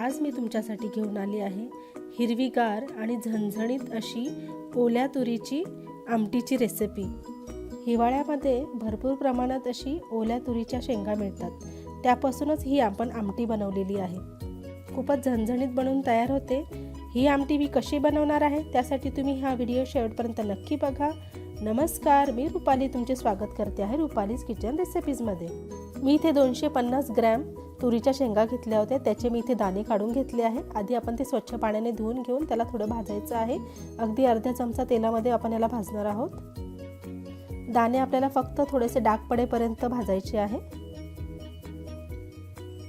आज मी तुमच्यासाठी घेऊन आली आहे हिरवीगार आणि झणझणीत अशी ओल्या तुरीची आमटीची रेसिपी हिवाळ्यामध्ये भरपूर प्रमाणात अशी ओल्या तुरीच्या शेंगा मिळतात. त्यापासूनच ही आपण आमटी बनवलेली आहे. खूपच झणझणीत बनवून तयार होते. ही आमटी मी कशी बनवणार आहे त्यासाठी तुम्ही हा व्हिडिओ शेवटपर्यंत नक्की बघा. नमस्कार मी रुपाली तुमचे स्वागत करते आहे रुपालीज किचन रेसिपीजमध्ये मी इथे दोनशे पन्नास ग्रॅम तुरीच्या शेंगा घेतल्या होत्या त्याचे मी इथे दाणे काढून घेतले आहे. आधी आपण ते स्वच्छ पाण्याने धुवून घेऊन त्याला थोडं भाजायचं आहे. अगदी अर्ध्या चमचा तेलामध्ये आपण याला भाजणार आहोत. दाणे आपल्याला फक्त थोडेसे डाग पडेपर्यंत भाजायचे आहे.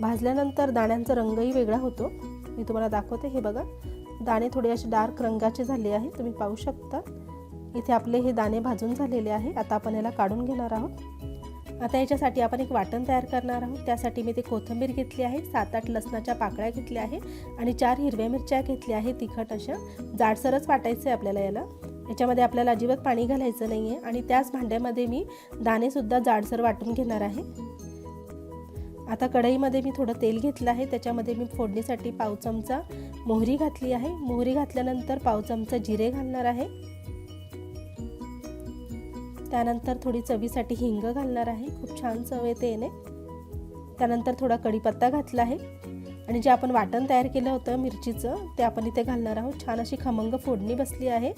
भाजल्यानंतर दाण्यांचा रंगही वेगळा होतो. मी तुम्हाला दाखवते हे बघा. दाणे थोडे असे डार्क रंगाचे झाले आहे तुम्ही पाहू शकता. इथे आपले हे दाणे भाजून झालेले आहे. आता आपण याला काढून घेणार आहोत. आता याच्यासाठी आपण एक वाटण तयार करणार आहोत. त्यासाठी मी ते कोथिंबीर घेतली आहे. सात आठ लसणाच्या पाकळ्या घेतल्या आहे. आणि चार हिरव्या मिरच्या घेतल्या आहे. तिखट अशा. जाडसरच वाटायचं आहे आपल्याला याला. याच्यामध्ये आपल्याला अजिबात पाणी घालायचं नाही आहे आणि त्याच भांड्यामध्ये मी दाणेसुद्धा जाडसर वाटून घेणार आहे. आता कढईमध्ये मी थोडं तेल घेतलं आहे. त्याच्यामध्ये मी फोडणीसाठी पाव चमचा मोहरी घातली आहे. मोहरी घातल्यानंतर पाव चमचा जिरे घालणार आहे. त्यानंतर थोडी चवीसाठी हिंग घालणार आहे. खूप छान चव येते येणे त्यानंतर थोडा कढीपत्ता घातला आहे. आणि जे आपण वाटण तयार केलं होतं मिरचीचं ते आपण इथे घालणार आहोत. छान अशी खमंग फोडणी बसली आहे.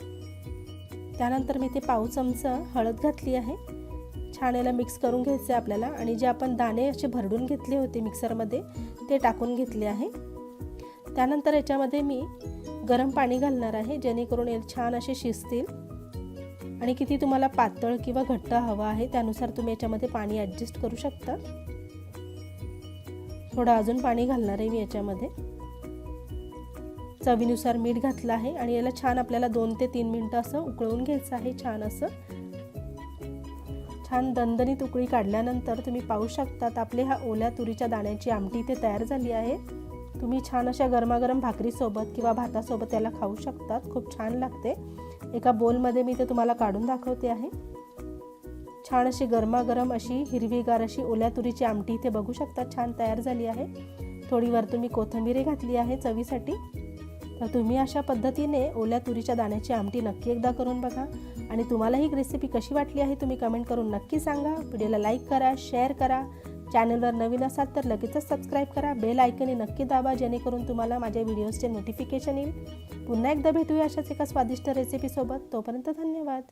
त्यानंतर मी ते पाव चमचा हळद घातली आहे. छान याला मिक्स करून घ्यायचं आहे आपल्याला. आणि जे आपण दाणे असे भरडून घेतले होते मिक्सरमध्ये ते टाकून घेतले आहे. त्यानंतर याच्यामध्ये मी गरम पाणी घालणार आहे जेणेकरून हे छान असे शिजतील. आणि किती तुम्हाला पातळ किंवा घट्ट हवा आहे त्यानुसार तुम्ही याच्यामध्ये पाणी ॲडजस्ट करू शकता. थोडं अजून पाणी घालणार आहे मी याच्यामध्ये. चवीनुसार मीठ घातलं आहे आणि याला छान आपल्याला दोन ते तीन मिनटं असं उकळून घ्यायचं आहे छान असं. छान दणदणीत उकळी काढल्यानंतर तुम्ही पाहू शकतात आपले हा ओल्या तुरीच्या दाण्याची आमटी इथे तयार झाली आहे. तुम्ही छान अशा गरमागरम भाकरीसोबत किंवा भातासोबत त्याला खाऊ शकतात. खूप छान लागते. एका बोलमध्ये मी ते तुम्हाला काढून दाखवते आहे. छान अशी गरमागरम अशी हिरवीगार अशी ओल्या तुरीची आमटी इथे बघू शकता. छान तयार झाली आहे. थोडी वरतून मी कोथिंबीरही घातली आहे चवीसाठी. तर तुम्ही अशा पद्धतीने ओल्या तुरीच्या दाण्याची आमटी नक्की एकदा करून बघा. आणि तुम्हाला ही रेसिपी कशी वाटली आहे तुम्ही कमेंट करून नक्की सांगा. व्हिडिओला लाईक करा शेअर करा. चॅनलवर नवीन असाल तर लगेचच सबस्क्राईब करा. बेल आयकनी नक्की दाबा जेणेकरून तुम्हाला माझ्या व्हिडिओजचे नोटिफिकेशन येईल. पुन्हा एकदा भेटूया अशाच एका स्वादिष्ट रेसिपीसोबत तोपर्यंत धन्यवाद.